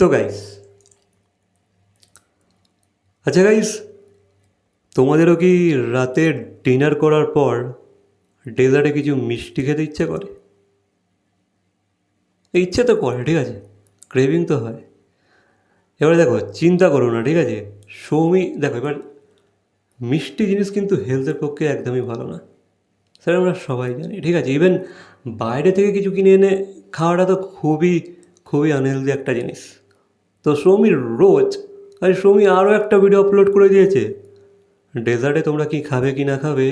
তো গাইস আচ্ছা গাইস তোমাদেরও কি রাতে ডিনার করার পর ডেজার্টে কিছু মিষ্টি খেতে ইচ্ছে করে? ইচ্ছে তো করে, ঠিক আছে? ক্রেভিং তো হয়। এবারে দেখো, চিন্তা করো না, ঠিক আছে? সৌমি দেখো, এবার মিষ্টি জিনিস কিন্তু হেলথের পক্ষে একদমই ভালো না। সেটা আমরা সবাই জানি, ঠিক আছে? ইভেন বাইরে থেকে কিছু কিনে এনে খাওয়াটা তো খুবই খুবই আনহেলদি একটা জিনিস। তো সৌমির রোজ, আরে সৌমি আরও একটা ভিডিও আপলোড করে দিয়েছে। ডেজার্টে তোমরা কি খাবে কি না খাবে,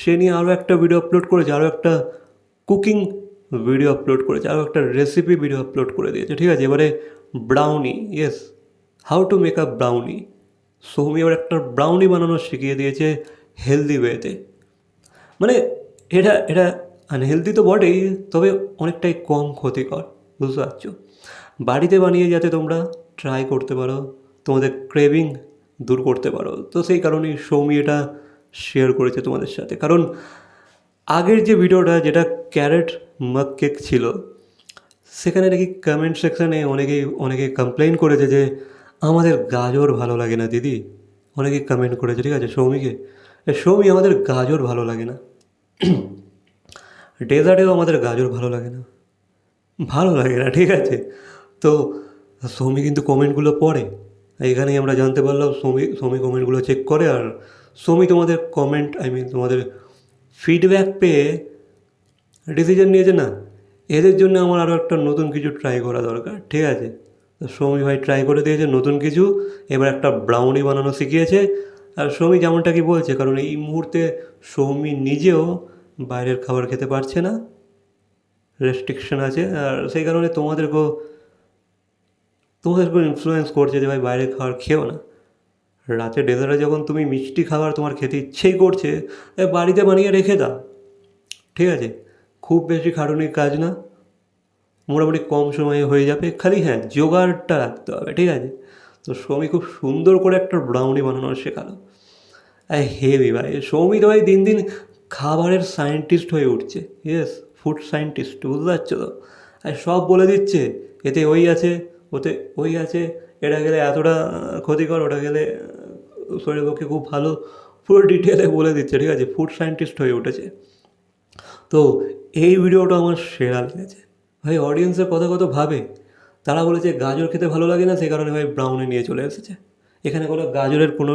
সে নিয়ে আরও একটা ভিডিও আপলোড করেছে আরও একটা কুকিং ভিডিও আপলোড করেছে আরও একটা রেসিপি ভিডিও আপলোড করে দিয়েছে। ঠিক আছে, এবারে brownie yes how to make up brownie Soumi এবার একটা ব্রাউনি বানানো শিখিয়ে দিয়েছে হেলদি ওয়েতে মানে এটা এটা আনহেলদি তো বটেই, তবে অনেকটাই কম ক্ষতিকর, বুঝতে পারছ? বাড়িতে বানিয়ে যাতে তোমরা ট্রাই করতে পারো, তোমাদের ক্রেভিং দূর করতে পারো। তো সেই কারণেই সৌমি এটা শেয়ার করেছে তোমাদের সাথে। কারণ আগের যে ভিডিওটা, যেটা ক্যারেট মাগ কেক ছিল, সেখানে নাকি কমেন্ট সেকশানে অনেকেই, অনেকে কমপ্লেন করেছে যে, আমাদের গাজর ভালো লাগে না দিদি। অনেকেই কমেন্ট করেছে, ঠিক আছে সৌমিকে সৌমি আমাদের গাজর ভালো লাগে না। ডেজার্টেও আমাদের গাজর ভালো লাগে না। ভালো লাগে না, ঠিক আছে? তো সৌমি কিন্তু কমেন্টগুলো পড়ে। এখানেই আমরা জানতে পারলাম সৌমি সৌমি কমেন্টগুলো চেক করে আর সৌমি তোমাদের কমেন্ট আই মিন তোমাদের ফিডব্যাক পেয়ে ডিসিশন নিয়েছে না। এদের জন্য আমার আরও একটা নতুন কিছু ট্রাই করা দরকার, ঠিক আছে? তো সৌমি ভাই ট্রাই করে দিয়েছে নতুন কিছু, এবার একটা ব্রাউনি বানানো শিখিয়েছে। আর সৌমি যেমনটা কি বলছে, কারণ এই মুহূর্তে সৌমি নিজেও বাইরের খাবার খেতে পারছে না রেস্ট্রিকশন আছে। আর সেই কারণে তোমাদেরকেও তোমাদেরকেও ইনফ্লুয়েন্স করছে যে ভাই বাইরের খাবার খেও না। রাতে ডেজার্টে যখন তুমি মিষ্টি খাবার তোমার খেতে ইচ্ছেই করছে, এ বাড়িতে বানিয়ে রেখে দাও। ঠিক আছে? খুব বেশি খাটুনির কাজ না। মোটামুটি কম সময়ে হয়ে যাবে। খালি হ্যাঁ জোগাড়টা রাখতে হবে, ঠিক আছে? তো সৌমি খুব সুন্দর করে একটা ব্রাউনি বানানো শেখালো। হেভি ভাই, সৌমি তো ভাই দিন দিন খাবারের সায়েন্টিস্ট হয়ে উঠছে। ইয়েস ফুড সায়েন্টিস্ট বুঝতে পারছ তো? আর সব বলে দিচ্ছে, এতে ওই আছে ওতে ওই আছে, এটা গেলে এতটা ক্ষতিকর, ওটা গেলে শরীরের পক্ষে খুব ভালো পুরো ডিটেলে বলে দিচ্ছে, ঠিক আছে? ফুড সায়েন্টিস্ট হয়ে উঠেছে। তো এই ভিডিওটা আমার সেরা লেগেছে। ভাই অডিয়েন্সের কথা কত ভাবে? তারা বলেছে, গাজর খেতে ভালো লাগে না সেই কারণে ভাই ব্রাউনি নিয়ে চলে এসেছে। এখানে কোনো গাজরের কোনো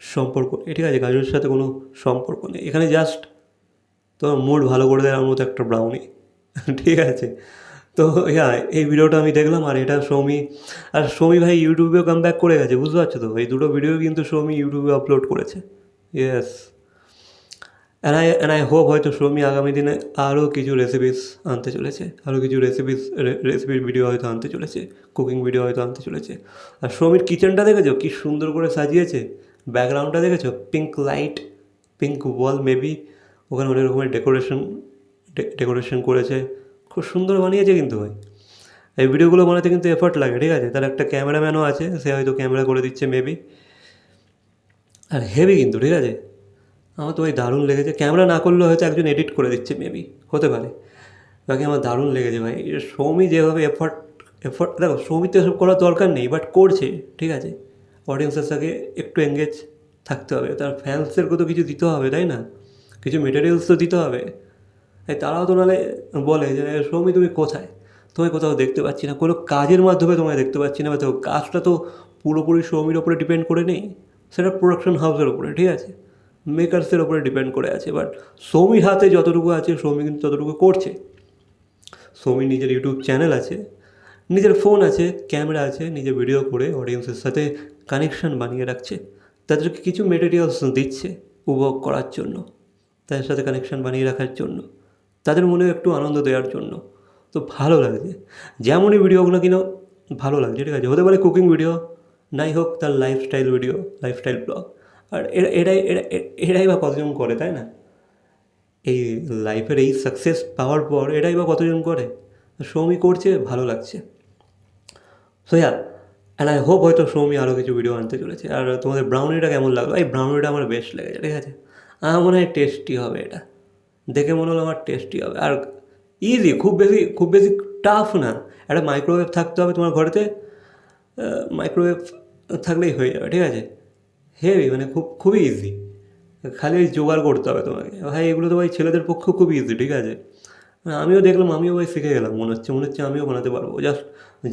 সম্পর্ক নেই, ঠিক আছে? গাজরের সাথে কোনো সম্পর্ক নেই। এখানে জাস্ট তোমার মুড ভালো করে দেওয়ার মতো একটা ব্রাউনি ঠিক আছে? তো হ্যাঁ এই ভিডিওটা আমি দেখলাম আর এটা সৌমি, আর সৌমি ভাই ইউটিউবেও কাম ব্যাক করে গেছে, বুঝতে পারছ তো? এই দুটো ভিডিও কিন্তু সৌমি ইউটিউবে আপলোড করেছে। Yes and I I hope হয়তো সৌমি আগামী দিনে আরও কিছু রেসিপিস আনতে চলেছে আরও কিছু রেসিপিস রেসিপির ভিডিও হয়তো আনতে চলেছে কুকিং ভিডিও হয়তো আনতে চলেছে। আর সৌমির কিচেনটা দেখেছ? কী সুন্দর করে সাজিয়েছে। ব্যাকগ্রাউন্ডটা দেখেছ? Pink light pink wall maybe ওখানে অনেক রকমের ডেকোরেশন ডেকোরেশন করেছে। খুব সুন্দর বানিয়েছে কিন্তু ভাই। এই ভিডিওগুলো বানাতে কিন্তু এফর্ট লাগে, ঠিক আছে? তার একটা ক্যামেরাম্যানও আছে, সে হয়তো ক্যামেরা করে দিচ্ছে মেবি আর হেভি কিন্তু, ঠিক আছে? আমার তো ভাই দারুণ লেগেছে। ক্যামেরা না করলেও হয়তো একজন এডিট করে দিচ্ছে মেবি হতে পারে। বাকি আমার দারুণ লেগেছে ভাই। সৌমি যেভাবে এফর্ট এফর্ট দেখো সৌমি তো এসব করার দরকার নেই বাট করছে, ঠিক আছে? অডিয়েন্সের সাথে একটু এঙ্গেজ থাকতে হবে। তার ফ্যান্সদেরকে তো কিছু দিতে হবে, তাই না? কিছু মেটেরিয়ালস তো দিতে হবে। এই তারাও তো নাহলে বলে যে, সৌমি, তুমি কোথায়? তোমায় কোথাও দেখতে পাচ্ছি না। কোনো কাজের মাধ্যমে তোমায় দেখতে পাচ্ছি না বা দেখো, কাজটা তো পুরোপুরি সৌমির ওপরে ডিপেন্ড করে নেই। সেটা প্রোডাকশন হাউসের ওপরে, ঠিক আছে? মেকার্সের ওপরে ডিপেন্ড করে আছে। বাট সৌমির হাতে যতটুকু আছে, সৌমি কিন্তু ততটুকু করছে। সৌমি নিজের ইউটিউব চ্যানেল আছে, নিজের ফোন আছে ক্যামেরা আছে, নিজে ভিডিও করে অডিয়েন্সের সাথে কানেকশন বানিয়ে রাখছে। তাদেরকে কিছু মেটেরিয়ালস দিচ্ছে উপভোগ করার জন্য, তাদের সাথে কানেকশন বানিয়ে রাখার জন্য। তাদের মনেও একটু আনন্দ দেওয়ার জন্য। তো ভালো লাগছে। যেমনই ভিডিওগুলো কিনা, ভালো লাগছে, ঠিক আছে? হতে পারে কুকিং ভিডিও নাই হোক তার লাইফস্টাইল ভিডিও লাইফস্টাইল ব্লগ আর এরা এরাই এরা এরাই বা কতজন করে, তাই না? এই লাইফের এই সাকসেস পাওয়ার পর এটাই বা কতজন করে? সৌমি করছে, ভালো লাগছে। So yeah and I hope হয়তো সৌমি আরও কিছু ভিডিও আনতে চলেছে। আর তোমাদের ব্রাউনিটা কেমন লাগল? এই ব্রাউনিটা আমার বেস্ট লেগেছে, ঠিক আছে? আমার মনে হয় টেস্টি হবে এটা। দেখে মনে হলো আমার টেস্টি হবে। আর ইজি খুব বেশি খুব বেশি টাফ না। একটা মাইক্রোওয়েভ থাকতে হবে তোমার ঘরেতে মাইক্রোওয়েভ থাকলেই হয়ে যাবে, ঠিক আছে? হেভি মানে খুব খুবই ইজি খালি ওই জোগাড় করতে হবে তোমাকে। ভাই, এগুলো তো ভাই ছেলেদের পক্ষেও খুব ইজি ঠিক আছে? আমিও দেখলাম, আমিও ভাই শিখে গেলাম। মনে হচ্ছে মনে হচ্ছে আমিও বানাতে পারব। জাস্ট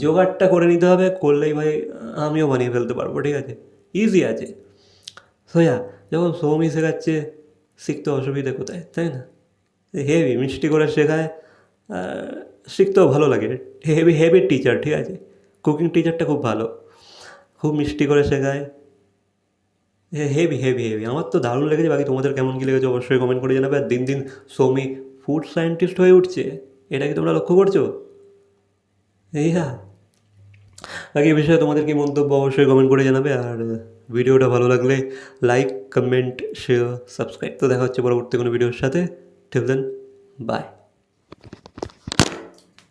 জোগাড়টা করে নিতে হবে, করলেই ভাই আমিও বানিয়ে ফেলতে পারব, ঠিক আছে? ইজি আছে। সোয়া যখন সৌমি শেখাচ্ছে, শিখতে অসুবিধা কোথায়, তাই না? হেভি মিষ্টি করে শেখায় শিখতেও ভালো লাগে। হেভি হেভি টিচার ঠিক আছে? কুকিং টিচারটা খুব ভালো। খুব মিষ্টি করে শেখায়। হেভি হেভি হেভি আমার তো দারুণ লেগেছে। বাকি তোমাদের কেমন কী লেগেছে অবশ্যই কমেন্ট করে জানাবে। আর দিন দিন সৌমি ফুড সায়েন্টিস্ট হয়ে উঠছে। এটা কি তোমরা লক্ষ্য করছ? এই হ্যাঁ বাকি এই বিষয়ে তোমাদের কি মন্তব্য অবশ্যই কমেন্ট করে জানাবে। আর ভিডিওটা ভালো লাগলে লাইক কমেন্ট শেয়ার সাবস্ক্রাইব তো দেখা হচ্ছে পরবর্তী কোনো ভিডিওর সাথে। ঠিক দেন বাই